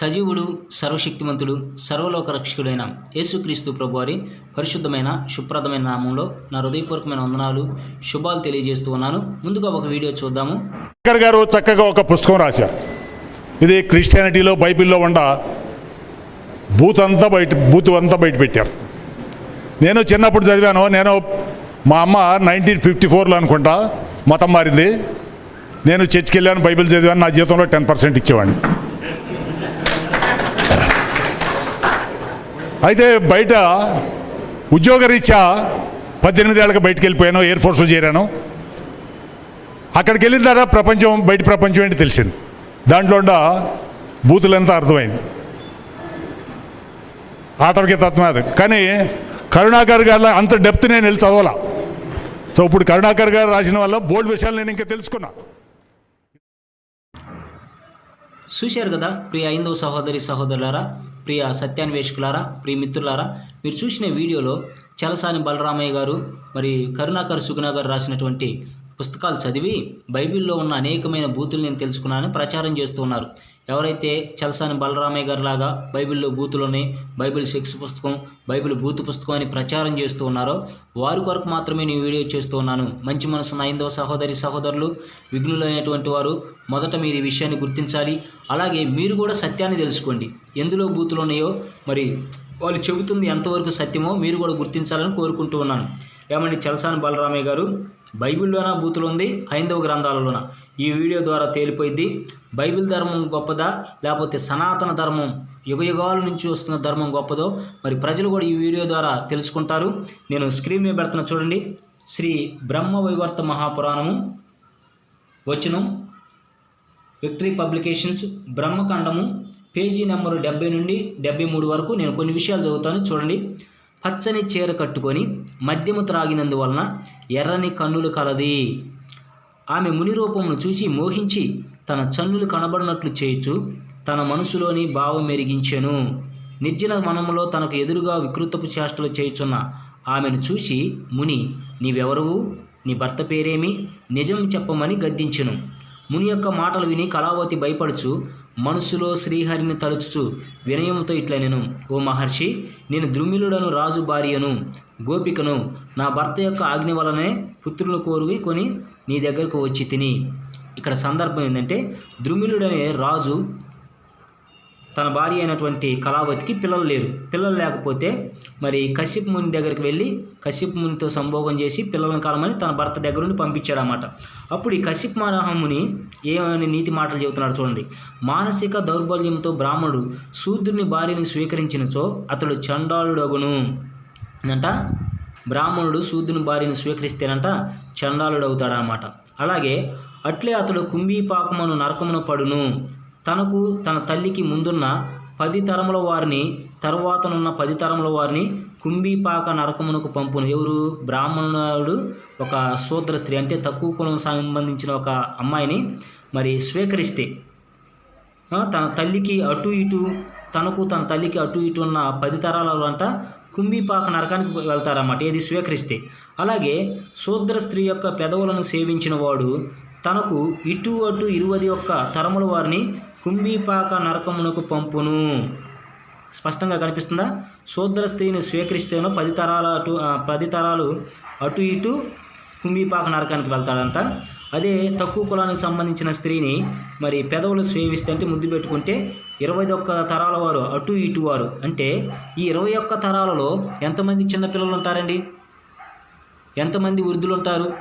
సజీవుడు సర్వశక్తిమంతుడు సర్వలోక రక్షకుడైన యేసుక్రీస్తు ప్రభువారి పరిశుద్ధమైన శుభ్రదమైన నామంలో నా హృదయపూర్వకమైన వందనాలు శుభాలు తెలియజేస్తూ ఉన్నాను. ముందుగా ఒక వీడియో చూద్దాము. శంకర్ గారు చక్కగా ఒక పుస్తకం రాశారు. ఇది క్రిస్టియానిటీలో బైబిల్లో ఉండ బూత్ అంతా బయట బూత్ అంతా బయట పెట్టారు. నేను చిన్నప్పుడు చదివాను. నేను మా అమ్మ నైన్టీన్ ఫిఫ్టీ ఫోర్లో అనుకుంటా మతం మారింది. నేను చర్చికి వెళ్ళాను బైబిల్ చదివాను. నా జీతంలో టెన్ పర్సెంట్ ఇచ్చేవాడిని. అయితే బయట ఉద్యోగరీత్యా పద్దెనిమిది ఏళ్ళకి బయటకు వెళ్ళిపోయాను ఎయిర్ ఫోర్స్లో చేరాను. అక్కడికి వెళ్ళిన తర్వాత ప్రపంచం బయట ప్రపంచం ఏంటి తెలిసింది? దాంట్లో ఉన్న బూతులంతా అర్థమైంది? ఆటవిక తత్వం అది. కానీ కరుణాకర్ గారు అంత డెప్త్ నేను వెళ్ళి చదవాల. సో ఇప్పుడు కరుణాకర్ గారు రాసిన వల్ల బోల్డ్ విషయాలు నేను ఇంకా తెలుసుకున్నా. చూశారు కదా ప్రియ ఐందవ సహోదరి సహోదరులారా ప్రియ సత్యాన్వేషకులారా ప్రియ మిత్రులారా మీరు చూసిన వీడియోలో చలసాని బలరామయ్య గారు మరి కరుణాకర్ సుగుణ గారు రాసినటువంటి పుస్తకాలు చదివి బైబిల్లో ఉన్న అనేకమైన బూతులు నేను తెలుసుకున్నానని ప్రచారం చేస్తూ ఉన్నారు. ఎవరైతే చలసాని బలరామయ్య గారు లాగా బైబిల్లో బూతులు ఉన్నాయి బైబిల్ సెక్స్ పుస్తకం బైబిల్ బూతు పుస్తకం అని ప్రచారం చేస్తూ ఉన్నారో వారి కొరకు మాత్రమే నేను వీడియో చేస్తూ ఉన్నాను. మంచి మనసున్న ఐదవ సహోదరి సహోదరులు విఘ్నులైనటువంటి వారు మొదట మీరు ఈ విషయాన్ని గుర్తించాలి. అలాగే మీరు కూడా సత్యాన్ని తెలుసుకోండి. ఎందులో బూతులు ఉన్నాయో మరి వాళ్ళు చెబుతుంది ఎంతవరకు సత్యమో మీరు కూడా గుర్తించాలని కోరుకుంటూ ఉన్నాను. ఏమండి చలసాని బలరామయ్య గారు? బైబిల్లోన? బూతులు ఉంది ఐదవ గ్రంథాలలోన. ఈ వీడియో ద్వారా తేలిపోయింది బైబిల్ ధర్మం గొప్పదా? లేకపోతే సనాతన ధర్మం యుగయుగాల నుంచి వస్తున్న ధర్మం గొప్పదో? మరి ప్రజలు కూడా ఈ వీడియో ద్వారా తెలుసుకుంటారు. నేను స్క్రీన్ మీద పెడుతున్న చూడండి శ్రీ బ్రహ్మ వైవర్త మహాపురాణము వచనం victory publications Brahmakandamu page number డెబ్బై నుండి డెబ్బై మూడు వరకు నేను కొన్ని విషయాలు చదువుతాను. చూడండి. పచ్చని చీర కట్టుకొని మద్యము త్రాగినందువలన ఎర్రని కన్నులు కలది. ఆమె ముని రూపమును చూసి మోహించి తన చన్నులు కనబడినట్లు చేయుచు తన మనసులోని భావం మెరిగించెను నిర్జన వనములో తనకు ఎదురుగా వికృతపు చేష్టలు చేయుచున్న ఆమెను చూసి ముని నీవెవరువు? నీ భర్త పేరేమి? నిజం చెప్పమని గద్దించెను. ముని యొక్క మాటలు విని కళావతి భయపడుచు మనసులో శ్రీహరిని తలుచుచు వినయంతో ఇట్లా నేను ఓ మహర్షి నేను ద్రుమిలుడను రాజు భార్యను గోపికను నా భర్త యొక్క ఆజ్ఞ వలనే పుత్రులు కోరువి కొని నీ దగ్గరకు వచ్చి తిని. ఇక్కడ సందర్భం ఏంటంటే ద్రుమిలుడనే రాజు తన భార్య అయినటువంటి కళావతికి పిల్లలు లేరు. పిల్లలు లేకపోతే మరి కశ్యప్ ముని దగ్గరికి వెళ్ళి కశ్యప్ మునితో సంభోగం చేసి పిల్లలను కాలమని తన భర్త దగ్గర నుండి పంపించాడు అప్పుడు ఈ కశ్యప్ మానహముని ఏమని నీతి మాటలు చెబుతున్నాడు చూడండి. మానసిక దౌర్బల్యంతో బ్రాహ్మణుడు శూద్రుని భార్యని స్వీకరించినచో అతడు చండాలుడగును. అంట బ్రాహ్మణుడు శూద్రుని భార్యను స్వీకరిస్తేనంట చండాలుడవుతాడనమాట అలాగే అట్లే అతడు కుంభీపాకమును నరకమును పడును. తనకు తన తల్లికి ముందున్న పది తరముల వారిని తరువాతనున్న పది తరముల వారిని కుంభీపాక నరకమునకు పంపును. ఎవరు? బ్రాహ్మణుడు ఒక శూద్ర స్త్రీ. అంటే తక్కువ కులం సంబంధించిన ఒక అమ్మాయిని మరి స్వీకరిస్తే తన తల్లికి అటు ఇటు తనకు తన తల్లికి అటు ఇటు ఉన్న పది తరాల అంట కుంభీపాక నరకానికి వెళ్తారన్నమాట. ఏది? స్వీకరిస్తే. అలాగే శూద్ర స్త్రీ యొక్క పెదవులను సేవించిన వాడు తనకు ఇటు అటు ఇరువది యొక్క తరముల వారిని కుంభీపాక నరకమునకు పంపును. స్పష్టంగా కనిపిస్తుందా? శూద్ర స్త్రీని స్వీకరిస్తేనో పది తరాల అటు పది తరాలు అటు ఇటు కుంభీపాక నరకానికి వెళ్తాడంట. అదే తక్కువ కులానికి సంబంధించిన స్త్రీని మరి పెదవులు స్వేవిస్తే అంటే ముద్దు పెట్టుకుంటే ఇరవై ఒక్క తరాల వారు అటు ఇటు వారు. అంటే ఈ ఇరవై ఒక్క తరాలలో ఎంతమంది చిన్నపిల్లలు ఉంటారండి? ఎంతమంది వృద్ధులు ఉంటారు?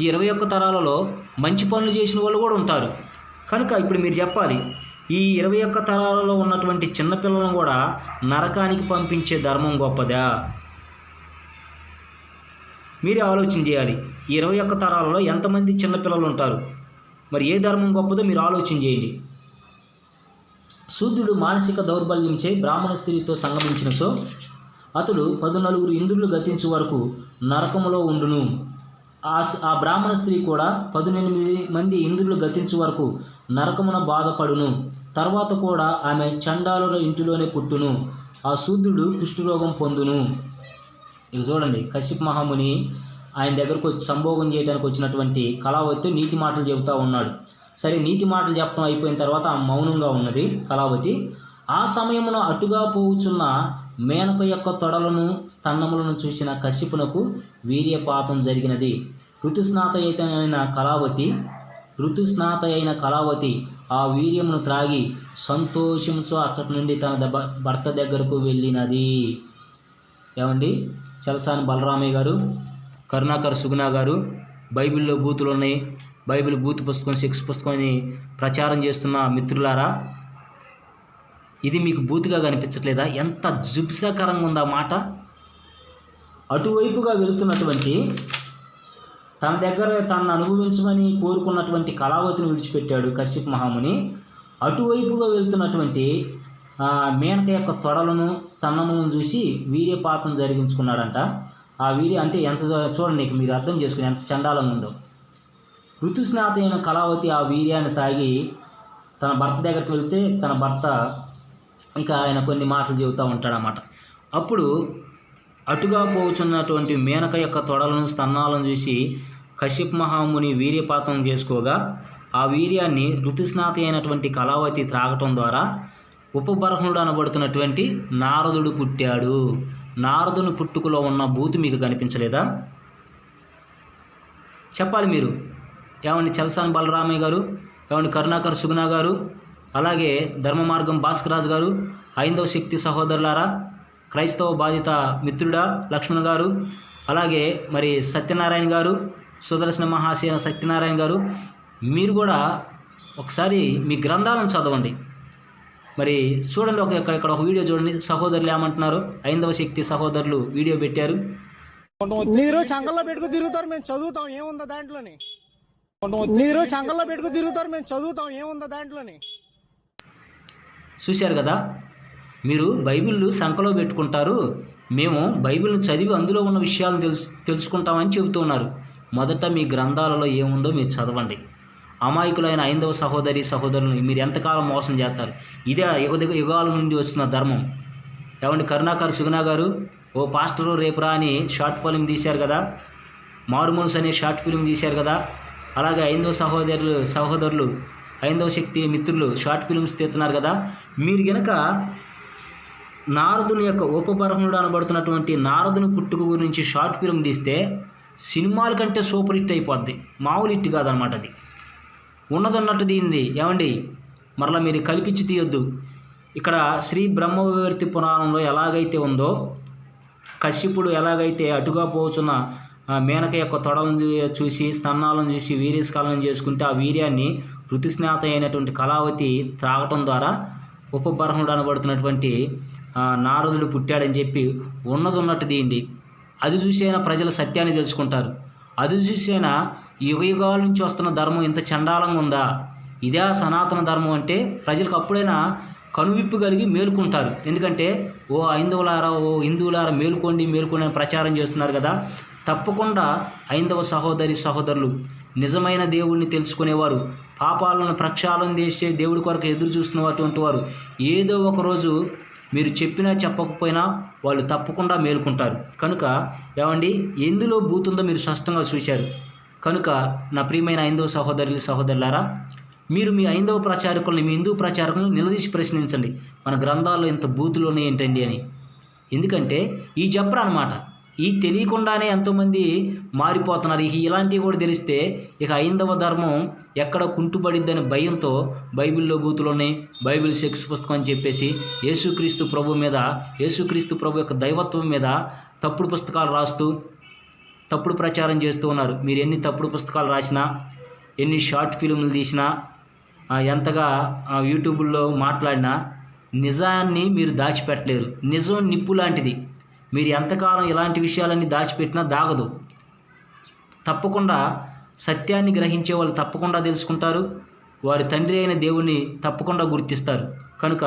ఈ ఇరవై ఒక్క తరాలలో మంచి పనులు చేసిన వాళ్ళు కూడా ఉంటారు. కనుక ఇప్పుడు మీరు చెప్పాలి ఈ ఇరవై ఒక్క తరాలలో ఉన్నటువంటి చిన్నపిల్లలను కూడా నరకానికి పంపించే ధర్మం గొప్పదా? మీరే ఆలోచన చేయాలి ఈ ఇరవై ఒక్క తరాలలో ఎంతమంది చిన్నపిల్లలు ఉంటారు? మరి ఏ ధర్మం గొప్పదో మీరు ఆలోచన చేయండి. శూద్రుడు మానసిక దౌర్బల్యంచే బ్రాహ్మణ స్త్రీతో సంగమించిన సో అతడు పదు నలుగురు ఇంద్రులు గతించు వరకు నరకములో ఉండును. ఆ ఆ బ్రాహ్మణ స్త్రీ కూడా పదునెనిమిది మంది ఇంద్రులు గతించు వరకు నరకమున బాధపడును. తర్వాత కూడా ఆమె చండాలుల ఇంటిలోనే పుట్టును. ఆ శూద్రుడు కుష్ఠరోగం పొందును. ఇక చూడండి కశ్యప్ మహాముని ఆయన దగ్గరకు వచ్చి సంభోగం చేయడానికి వచ్చినటువంటి కళావతితో నీతి మాటలు చెబుతూ ఉన్నాడు. సరే నీతి మాటలు చెప్పడం అయిపోయిన తర్వాత మౌనంగా ఉన్నది కళావతి. ఆ సమయమున అటుగా పోవుచున్న మేనక యొక్క తొడలను స్తన్నములను చూసిన కశ్యపునకు వీర్యపాతం జరిగినది. ఋతుస్నాత అయిన కళావతి ఋతుస్నాత అయిన కళావతి ఆ వీర్యమును త్రాగి సంతోషంతో అచ్చటి నుండి తన భర్త దగ్గరకు వెళ్ళినది. ఏమండి? చలసాని బలరామయ్య గారు కరుణాకర్ సుగుణ గారు బైబిల్లో బూతులు ఉన్నాయి. బైబిల్ బూత్ పుస్తకం సిక్స్ పుస్తకాన్ని ప్రచారం చేస్తున్న మిత్రులారా ఇది మీకు బూతుగా కనిపించట్లేదా? ఎంత జుబ్సకరంగా ఉందా మాట? అటువైపుగా వెళుతున్నటువంటి తన దగ్గర తనను అనుభవించమని కోరుకున్నటువంటి కళావతిని విడిచిపెట్టాడు కశ్యప్ మహాముని. అటువైపుగా వెళ్తున్నటువంటి మేనక యొక్క తొడలను స్తన్నములను చూసి వీర్యపాతం జరిగించుకున్నాడంట. ఆ వీర్య అంటే ఎంత చూడండి నీకు మీరు అర్థం చేసుకుని ఎంత చండాలంగా ఉందో. ఋతుస్నాత అయిన కళావతి ఆ వీర్యాన్ని తాగి తన భర్త దగ్గరికి వెళ్తే తన భర్త ఇక ఆయన కొన్ని మాటలు చెబుతూ ఉంటాడన్నమాట. అప్పుడు అటుగా పోచున్నటువంటి మేనక యొక్క తొడలను స్తన్నాలను చూసి కశ్యప్ మహాముని వీర్యపాతం చేసుకోగా ఆ వీర్యాన్ని ఋతుస్నాతి అయినటువంటి కళావతి త్రాగటం ద్వారా ఉపబర్హణుడు అనబడుతున్నటువంటి నారదుడు పుట్టాడు. నారదుని పుట్టుకలో ఉన్న బూతు మీకు కనిపించలేదా? చెప్పాలి మీరు. ఏమండి చలసాని బలరామయ్య గారు? ఏమండి కరుణాకర్ సుగుణ గారు? అలాగే ధర్మ మార్గం భాస్కరాజు గారు? ఐందవ శక్తి సహోదరులారా క్రైస్తవ బాధిత మిత్రుడా లక్ష్మణ్ గారు? అలాగే మరి సత్యనారాయణ గారు? సుదర్శన మహాశయ సత్యనారాయణ గారు మీరు కూడా ఒకసారి మీ గ్రంథాలను చదవండి. మరి చూడండి ఒక ఇక్కడ ఇక్కడ ఒక వీడియో చూడండి. సహోదరులు ఏమంటున్నారు? ఐందవ శక్తి సహోదరులు వీడియో పెట్టారు. మీరు చంకల్లో పెట్టుకు తిరుగుతారు మేము చదువుతాం. ఏముందా దాంట్లోని? మీరు చంకల్లో పెట్టుకు తిరుగుతారు మేము చదువుతాం. ఏముందా దాంట్లోని? చూశారు కదా? మీరు బైబిల్ సంఖలో పెట్టుకుంటారు. మేము బైబిల్ను చదివి అందులో ఉన్న విషయాలను తెలుసు తెలుసుకుంటామని చెబుతున్నారు. మొదట మీ గ్రంథాలలో ఏముందో మీరు చదవండి. అమాయకులైన ఐందవ సహోదరి సహోదరులను మీరు ఎంతకాలం మోసం చేస్తారు? ఇదే యుగ యుగాల నుండి వస్తున్న ధర్మం. ఏమండి కరుణాకర్ సుగుణ గారు? ఓ పాస్టరు రేపురా అని షార్ట్ ఫిలిం తీశారు కదా? మారుమోన్స్ అనే షార్ట్ ఫిలిం తీశారు కదా? అలాగే ఐందవ సహోదరులు సహోదరులు ఐందవ శక్తి మిత్రులు షార్ట్ ఫిలిమ్స్ తీస్తున్నారు కదా? మీరు గనక నారదుని యొక్క ఉపబరహణుడు అనబడుతున్నటువంటి నారదుని పుట్టుక గురించి షార్ట్ ఫిలిం తీస్తే సినిమాల కంటే సూపర్ హిట్ అయిపోద్ది. మామూలు హిట్ కాదనమాట అది. ఉన్నదన్నట్టు దీన్ని ఏమండి? మరలా మీరు కల్పించి తీయొద్దు. ఇక్కడ శ్రీ బ్రహ్మవివర్తి పురాణంలో ఎలాగైతే ఉందో కశ్యపుడు ఎలాగైతే అటుగా పోచున్న మేనక యొక్క తొడలను చూసి స్తన్నాలను చూసి వీర్యస్కాలను చేసుకుంటే ఆ వీర్యాన్ని ఋతుస్నాత అయినటువంటి కళావతి త్రాగటం ద్వారా ఉపబ్రహ్మడు అనబడుతున్నటువంటి నారదుడు పుట్టాడని చెప్పి ఉన్నది ఉన్నట్టు తీయండి అది చూసైనా ప్రజలు సత్యాన్ని తెలుసుకుంటారు. అది చూసైనా యుగ యుగాల నుంచి వస్తున్న ధర్మం ఇంత చండాలంగా ఉందా? ఇదే సనాతన ధర్మం అంటే ప్రజలకు అప్పుడైనా కనువిప్పు కలిగి మేలుకుంటారు. ఎందుకంటే ఓ ఐందవులారా ఓ హిందువులారా మేలుకోండి మేలుకోండి అని ప్రచారం చేస్తున్నారు కదా. తప్పకుండా ఐందవ సహోదరి సహోదరులు నిజమైన దేవుడిని తెలుసుకునేవారు పాపాలను ప్రక్షాళన చేసే దేవుడి కొరకు ఎదురు చూస్తున్నటువంటి వారు ఏదో ఒకరోజు మీరు చెప్పినా చెప్పకపోయినా వాళ్ళు తప్పకుండా మేలుకుంటారు. కనుక ఏమండి? ఎందులో బూతుందో మీరు స్పష్టంగా చూశారు. కనుక నా ప్రియమైన ఐందవ సహోదరులు సహోదరులారా మీరు మీ ఐందవ ప్రచారకుల్ని మీ హిందూ ప్రచారకులను నిలదీసి ప్రశ్నించండి. మన గ్రంథాల్లో ఇంత బూతులు ఉన్నాయి ఏంటండి అని. ఎందుకంటే ఈ జప్ర అనమాట ఈ తెలియకుండానే ఎంతోమంది మారిపోతున్నారు. ఇక ఇలాంటివి కూడా తెలిస్తే ఇక ఐందవ ధర్మం ఎక్కడ కుంటుపడిద్దనే భయంతో బైబిల్లో బూతులు బైబిల్ సెక్స్ పుస్తకం అని చెప్పేసి యేసుక్రీస్తు ప్రభు మీద యేసుక్రీస్తు ప్రభు యొక్క దైవత్వం మీద తప్పుడు పుస్తకాలు రాస్తూ తప్పుడు ప్రచారం చేస్తూ ఉన్నారు. మీరు ఎన్ని తప్పుడు పుస్తకాలు రాసినా ఎన్ని షార్ట్ ఫిల్మ్లు తీసినా ఎంతగా యూట్యూబ్లో మాట్లాడినా నిజాన్ని మీరు దాచిపెట్టలేరు. నిజం నిప్పు లాంటిది. మీరు ఎంతకాలం ఇలాంటి విషయాలన్నీ దాచిపెట్టినా దాగదు. తప్పకుండా సత్యాన్ని గ్రహించే వాళ్ళు తప్పకుండా తెలుసుకుంటారు. వారి తండ్రి అయిన దేవుణ్ణి తప్పకుండా గుర్తిస్తారు. కనుక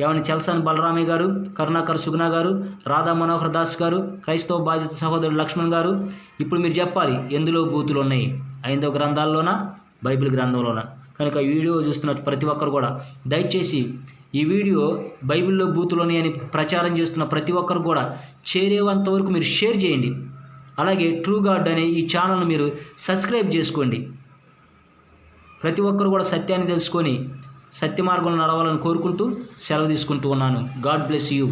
ఏమైనా చలసాని బలరామయ్య గారు కరుణాకర్ సుగుణ గారు రాధా మనోహర్ దాస్ గారు క్రైస్తవ బాధిత సహోదరుడు లక్ష్మణ్ గారు ఇప్పుడు మీరు చెప్పాలి ఎందులో బూతులు ఉన్నాయి? ఐదవ గ్రంథాల్లోనా? బైబిల్ గ్రంథంలోనా? కనుక వీడియో చూస్తున్న ప్రతి ఒక్కరు కూడా దయచేసి ఈ వీడియో బైబిల్లో బూతులోని అని ప్రచారం చేస్తున్న ప్రతి ఒక్కరు కూడా చేరేవంత వరకు మీరు షేర్ చేయండి. అలాగే ట్రూ గార్డ్ అనే ఈ ఛానల్ను మీరు సబ్స్క్రైబ్ చేసుకోండి. ప్రతి ఒక్కరు కూడా సత్యాన్ని తెలుసుకొని సత్య మార్గంలో నడవాలని కోరుకుంటూ సెలవు తీసుకుంటూ ఉన్నాను. God bless you